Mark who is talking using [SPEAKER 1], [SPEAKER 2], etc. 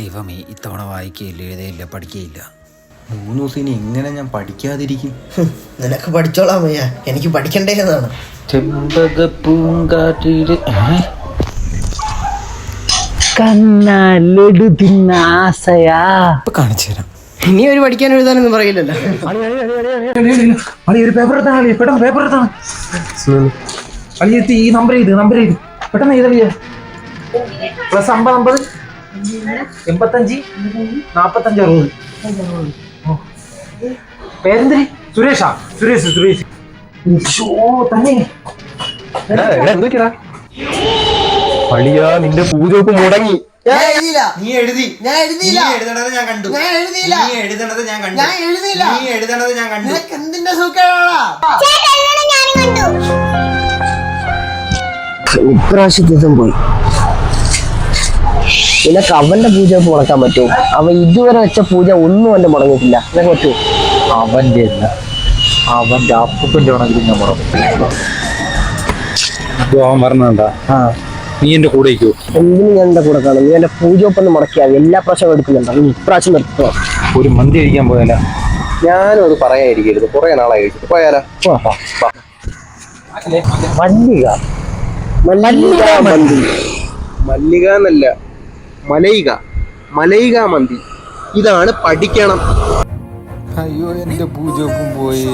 [SPEAKER 1] ദൈവമേ ഇത്തവണ വായിക്കുകയില്ല എഴുതയില്ല പഠിക്കുകയില്ല.
[SPEAKER 2] മൂന്ന് ദിവസം ഇനി എങ്ങനെ ഞാൻ പഠിക്കാതിരിക്കും?
[SPEAKER 3] നിനക്ക് പഠിച്ചോളാം അയ്യ എനിക്ക് പഠിക്കണ്ടേതാണ്
[SPEAKER 1] ചെമ്പക പൂങ്കാറ്റിൽ കണ്ണാലെടു തിന്ന ആസയാ.
[SPEAKER 2] ഇപ്പൊ കാണിച്ചു തരാം.
[SPEAKER 3] ഇനി ഒരു പഠിക്കാൻ എഴുതാനൊന്നും പറയില്ലല്ലോ.
[SPEAKER 4] അളി ഒരു പേപ്പർ എടുത്താണ് അളി പെട്ടെന്ന് പേപ്പർ എടുത്താണ് അളി എത്തി ഈ നമ്പർ ചെയ്ത് നമ്പർ ചെയ്ത്. പെട്ടെന്ന് ചെയ്തളിയ പ്ലസ് അമ്പത് അമ്പത്. എൺപത്തഞ്ച് നാപ്പത്തഞ്ച് അറുപത്. പേരെന്തിരി സുരേഷാ? സുരേഷ് സുരേഷ്.
[SPEAKER 5] അളിയാ നിന്റെ പൂജയൊക്കെ മുടങ്ങി.
[SPEAKER 3] ഞാൻ എഴുതിയില്ല.
[SPEAKER 2] നീ എഴുതി.
[SPEAKER 3] ഞാൻ എഴുതിയില്ല.
[SPEAKER 2] നീ എഴുതണത് ഞാൻ കണ്ടു.
[SPEAKER 3] ഞാൻ എഴുതിയില്ല.
[SPEAKER 2] നീ എഴുതണത് ഞാൻ കണ്ടു.
[SPEAKER 3] ഞാൻ എഴുതിയില്ല.
[SPEAKER 2] നീ എഴുതണത് ഞാൻ കണ്ടു.
[SPEAKER 3] നിനക്ക് എന്തിന്റെ സൂക്കേടാ ഇപ്രാവശ്യത്തും പോയി. നിനക്ക് അവന്റെ പൂജ മുടക്കാൻ പറ്റുമോ? അവൻ ഇതുവരെ വെച്ച പൂജ ഒന്നും അവന്റെ മുടങ്ങിയിട്ടില്ല. നിനക്ക് പറ്റുമോ?
[SPEAKER 5] അവന്റെ അല്ല. അവന്റെ അപ്പൂപ്പന്റെ ആണെങ്കിലും ഞാൻ മുടക്കും അവൻ പറഞ്ഞണ്ട നീ എന്റെ കൂടെ
[SPEAKER 3] എന്തിനും ഞാൻ എന്റെ കൂടെ കാണും? നീ എന്റെ പൂജ ഒപ്പം മുടക്കിയാൽ എല്ലാ പ്രാവശ്യം എടുക്കുന്നുണ്ടോ? നീ ഇപ്രാവശ്യം നിർത്തോ.
[SPEAKER 5] ഒരു മന്തി കഴിക്കാൻ പോയാല.
[SPEAKER 6] ഞാനും അത് പറയാതിരിക്കരുത് കുറെ നാളായി കഴിച്ചു പോയാലോ?
[SPEAKER 3] മല്ലിക. മല്ലിക
[SPEAKER 6] മല്ലിക എന്നല്ല. മലയിക മലയിക മന്തി. ഇതാണ് പഠിക്കണം.
[SPEAKER 1] അയ്യോ എന്റെ പൂജക്കും പോയേ.